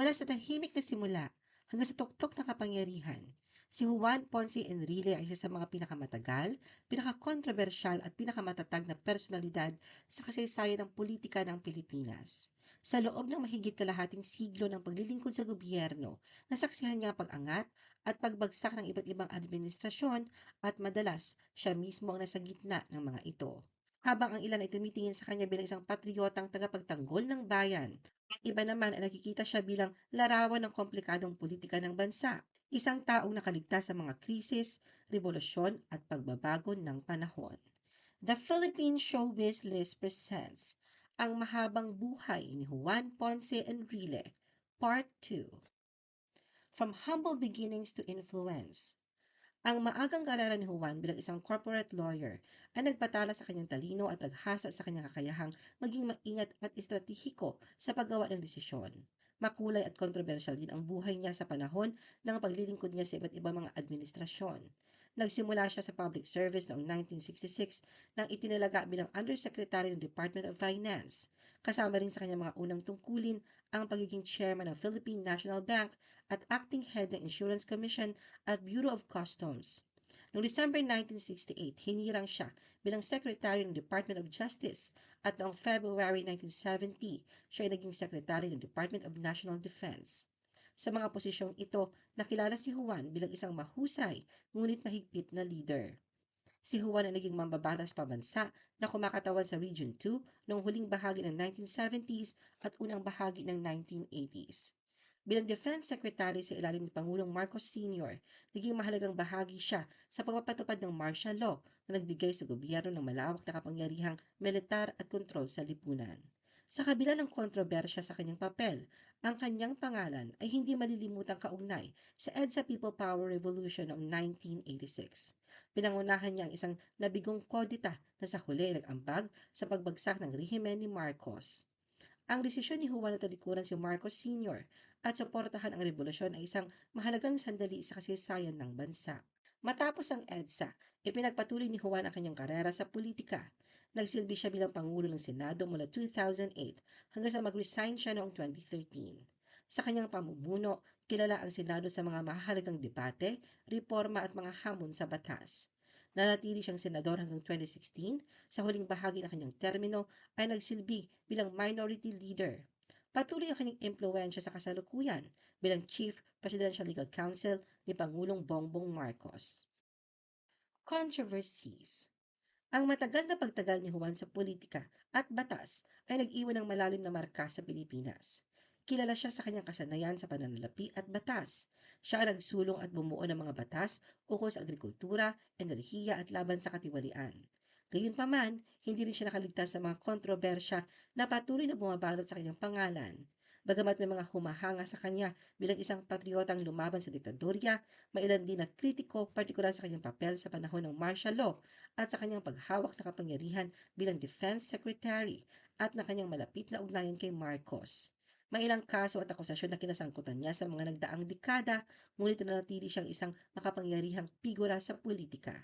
Mula sa tahimik na simula hanggang sa tuktok na kapangyarihan, si Juan Ponce Enrile ay isa sa mga pinakamatagal, pinakakontrobersyal at pinakamatatag na personalidad sa kasaysayan ng politika ng Pilipinas. Sa loob ng mahigit kalahating siglo ng paglilingkod sa gobyerno, nasaksihan niya ang pag-angat at pagbagsak ng iba't ibang administrasyon at madalas siya mismo ang nasa gitna ng mga ito. Habang ang ilan ay tumitingin sa kanya bilang isang patriotang tagapagtanggol ng bayan, ang iba naman ay nakikita siya bilang larawan ng komplikadong politika ng bansa, isang taong nakaligtas sa mga krisis, revolusyon at pagbabago ng panahon. The Philippine Showbiz List presents ang mahabang buhay ni Juan Ponce Enrile, Part 2. From Humble Beginnings to Influence. Ang maagang karera ni Juan bilang isang corporate lawyer ay nagpatala sa kanyang talino at naghasa sa kanyang kakayahang maging maingat at estratehiko sa paggawa ng desisyon. Makulay at kontrobersyal din ang buhay niya sa panahon ng paglilingkod niya sa iba't ibang mga administrasyon. Nagsimula siya sa public service noong 1966 nang itinalaga bilang Undersecretary ng Department of Finance. Kasama rin sa kanyang mga unang tungkulin ang pagiging chairman ng Philippine National Bank at acting head ng Insurance Commission at Bureau of Customs. Noong December 1968, hinirang siya bilang Secretary ng Department of Justice at noong February 1970, siya ay naging Secretary ng Department of National Defense. Sa mga posisyong ito, nakilala si Juan bilang isang mahusay ngunit mahigpit na leader. Si Juan ay naging mambabatas pabansa na kumakatawan sa Region 2 noong huling bahagi ng 1970s at unang bahagi ng 1980s. Bilang Defense Secretary sa ilalim ni Pangulong Marcos Sr., naging mahalagang bahagi siya sa pagpapatupad ng martial law na nagbigay sa gobyerno ng malawak na kapangyarihang militar at kontrol sa lipunan. Sa kabila ng kontrobersya sa kanyang papel, ang kanyang pangalan ay hindi malilimutang kaugnay sa EDSA People Power Revolution noong 1986. Pinangunahan niya ang isang nabigong kodita na sa huli nag-ambag sa pagbagsak ng rehimen ni Marcos. Ang desisyon ni Juan na talikuran si Marcos Sr. at suportahan ang revolusyon ay isang mahalagang sandali sa kasaysayan ng bansa. Matapos ang EDSA, ipinagpatuloy ni Juan ang kanyang karera sa politika. Nagsilbi siya bilang Pangulo ng Senado mula 2008 hanggang sa mag-resign siya noong 2013. Sa kanyang pamumuno, kilala ang Senado sa mga mahalagang debate, reforma at mga hamon sa batas. Nanatili siyang senador hanggang 2016. Sa huling bahagi ng kanyang termino ay nagsilbi bilang minority leader. Patuloy ang kanyang impluensya sa kasalukuyan bilang Chief Presidential Legal Counsel ni Pangulong Bongbong Marcos. Controversies Ang matagal na pagtagal ni Juan sa politika at batas ay nag-iwan ng malalim na marka sa Pilipinas. Kilala siya sa kanyang kasanayan sa pananalapi at batas. Siya ang nagsulong at bumuo ng mga batas ukol sa agrikultura, enerhiya at laban sa katiwalian. Gayunpaman, hindi rin siya nakaligtas sa mga kontrobersya na patuloy na bumabalot sa kanyang pangalan. Bagamat may mga humahanga sa kanya bilang isang patriotang lumaban sa diktadorya, mailan din na kritiko partikular sa kanyang papel sa panahon ng martial law at sa kanyang paghawak na kapangyarihan bilang defense secretary at na kanyang malapit na ugnayan kay Marcos. May ilang kaso at akusasyon na kinasangkutan niya sa mga nagdaang dekada, ngunit nanatili siyang isang makapangyarihang figura sa politika.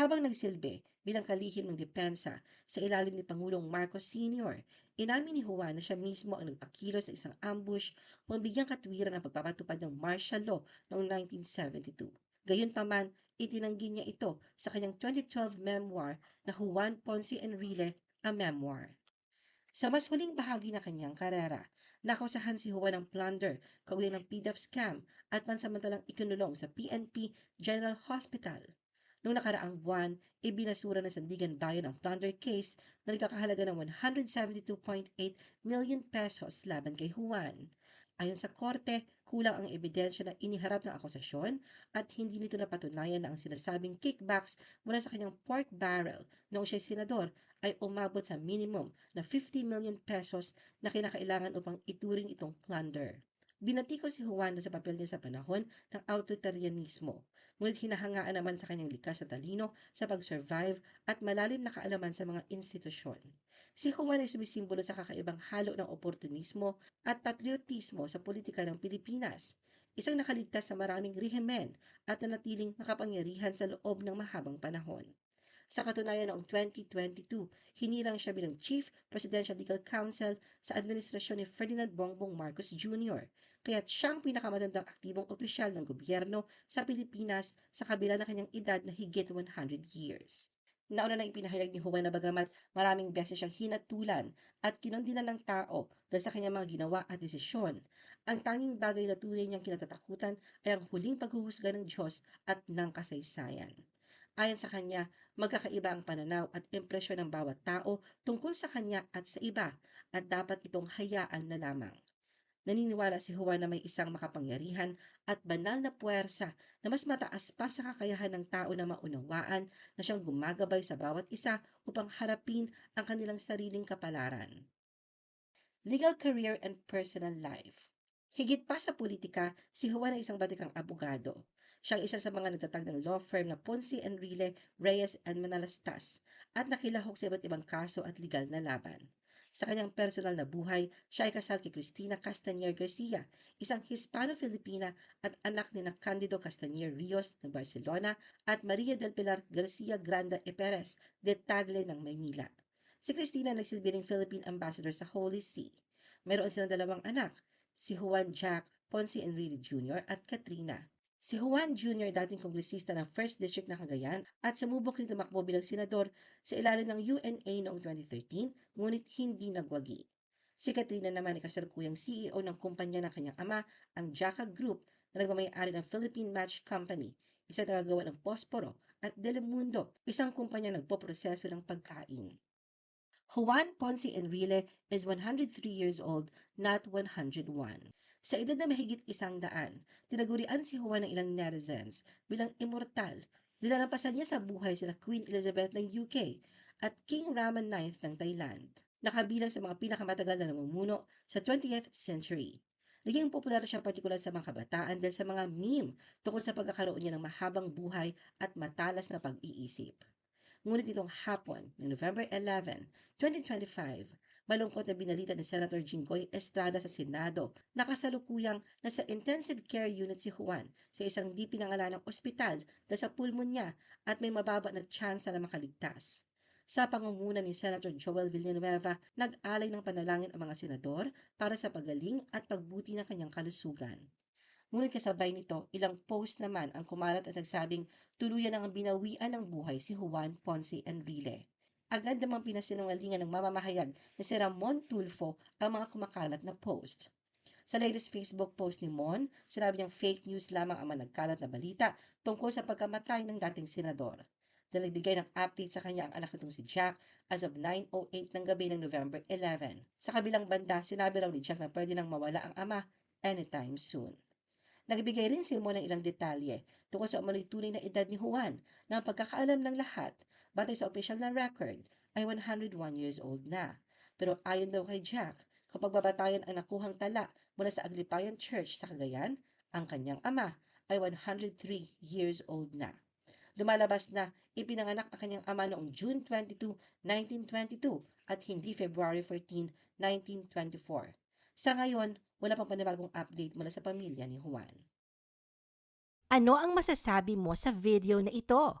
Habang nagsilbi bilang kalihim ng depensa sa ilalim ni Pangulong Marcos Sr., inamin ni Juan na siya mismo ang nagpakilos sa isang ambush o bigyang katwiran ang pagpapatupad ng martial law noong 1972. Gayunpaman, itinanggi niya ito sa kanyang 2012 memoir na Juan Ponce Enrile, a Memoir. Sa mas huling bahagi na kanyang karera, nakusahan si Juan ng plunder, kaugnay ng PDEF scam at pansamantalang ikinulong sa PNP General Hospital. Noong nakaraang buwan, ibinasura ng Sandigan Bayan ang plunder case na nagkakahalaga ng 172.8 million pesos laban kay Juan. Ayon sa korte, kulang ang ebidensya na iniharap ng akusasyon at hindi nito napatunayan na ang sinasabing kickbacks mula sa kanyang pork barrel noong siya senador ay umabot sa minimum na 50 million pesos na kinakailangan upang ituring itong plunder. Binatiko si Juan sa papel niya sa panahon ng authoritarianismo, ngunit hinahangaan naman sa kanyang likas na talino sa pag-survive at malalim na kaalaman sa mga institusyon. Si Juan ay sumisimbolo sa kakaibang halo ng oportunismo at patriotismo sa politika ng Pilipinas, isang nakaligtas sa maraming rehimen at nanatiling makapangyarihan sa loob ng mahabang panahon. Sa katunayan noong 2022, hinirang siya bilang Chief Presidential Legal Counsel sa administrasyon ni Ferdinand Bongbong Marcos Jr. Kaya't siyang pinakamatandang aktibong opisyal ng gobyerno sa Pilipinas sa kabila ng kanyang edad na higit 100 years. Nauna nang ipinahayag ni Juan na bagamat maraming beses siyang hinatulan at kinondinan ng tao dahil sa kanyang mga ginawa at desisyon. Ang tanging bagay na tunay niyang kinatatakutan ay ang huling paghuhusga ng Diyos at ng kasaysayan. Ayon sa kanya, magkakaiba ang pananaw at impresyon ng bawat tao tungkol sa kanya at sa iba at dapat itong hayaan na lamang. Naniniwala si Juan na may isang makapangyarihan at banal na puwersa na mas mataas pa sa kakayahan ng tao na maunawaan na siyang gumagabay sa bawat isa upang harapin ang kanilang sariling kapalaran. Legal career and personal life Higit pa sa politika, si Juan ay isang batikang abogado. Siya ang isa sa mga nagtatag ng law firm na Ponce Enrile, Reyes and Manalastas at nakilahok sa iba't ibang kaso at legal na laban. Sa kanyang personal na buhay, siya ay kasal kay Cristina Castañer Garcia, isang Hispano-Filipina at anak ni na Candido Castañer Rios ng Barcelona at Maria del Pilar Garcia Granda e Perez de Tagle ng Maynila. Si Cristina nagsilbi ring Philippine Ambassador sa Holy See. Meron silang dalawang anak, si Juan Jack Ponce Enrile Jr. at Katrina. Si Juan Jr. dating kongresista ng 1st District ng Cagayan at sumubok rin tumakbo bilang senador sa ilalim ng UNA noong 2013 ngunit hindi nagwagi. Si Katrina naman ay kasalukuyang CEO ng kumpanya ng kanyang ama, ang Jaka Group na nagmamayari ng Philippine Match Company, isang tagagawa ng Posporo at Telemundo, isang kumpanya nagpoproseso ng pagkain. Juan Ponce Enrile is 103 years old, not 101. Sa edad na mahigit isang daan, tinagurian si Juan ng ilang netizens bilang immortal. Nilalampasan niya sa buhay sina Queen Elizabeth ng UK at King Raman IX ng Thailand. Nakabilang sa mga pinakamatagal na namumuno sa 20th century. Naging popular siya partikular sa mga kabataan dahil sa mga meme tungkol sa pagkakaroon niya ng mahabang buhay at matalas na pag-iisip. Ngunit itong hapon ng November 11, 2025, malungkot na binalita ni Senator Jinggoy Estrada sa Senado na kasalukuyang nasa intensive care unit si Juan sa isang di pinangalanang ospital dahil sa pulmonya at may mababa na tsansa na makaligtas. Sa pangunguna ni Senator Joel Villanueva, nag-alay ng panalangin ang mga senador para sa pagaling at pagbuti ng kanyang kalusugan. Ngunit kasabay nito, ilang post naman ang kumalat at nagsabing tuluyan ang binawian ng buhay si Juan Ponce Enrile. Agad namang pinasinungalingan ng mamamahayag na si Ramon Tulfo ang mga kumakalat na post. Sa latest Facebook post ni Mon, sinabi niyang fake news lamang ang managkalat na balita tungkol sa pagkamatay ng dating senador. Dahil nagbigay ng update sa kanya ang anak nitong si Jack as of 9.08 ng gabi ng November 11. Sa kabilang banda, sinabi raw ni Jack na pwede nang mawala ang ama anytime soon. Nagbigay rin si Mon ng ilang detalye tungkol sa umano'y tunay na edad ni Juan na pagkakaalam ng lahat batay sa official na record ay 101 years old na. Pero ayon daw kay Jack, kapag babatayan ang nakuhang tala mula sa Aglipayan Church sa Cagayan, ang kanyang ama ay 103 years old na. Lumalabas na ipinanganak ang kanyang ama noong June 22, 1922 at hindi February 14, 1924. Sa ngayon, wala pang panibagong update mula sa pamilya ni Juan. Ano ang masasabi mo sa video na ito?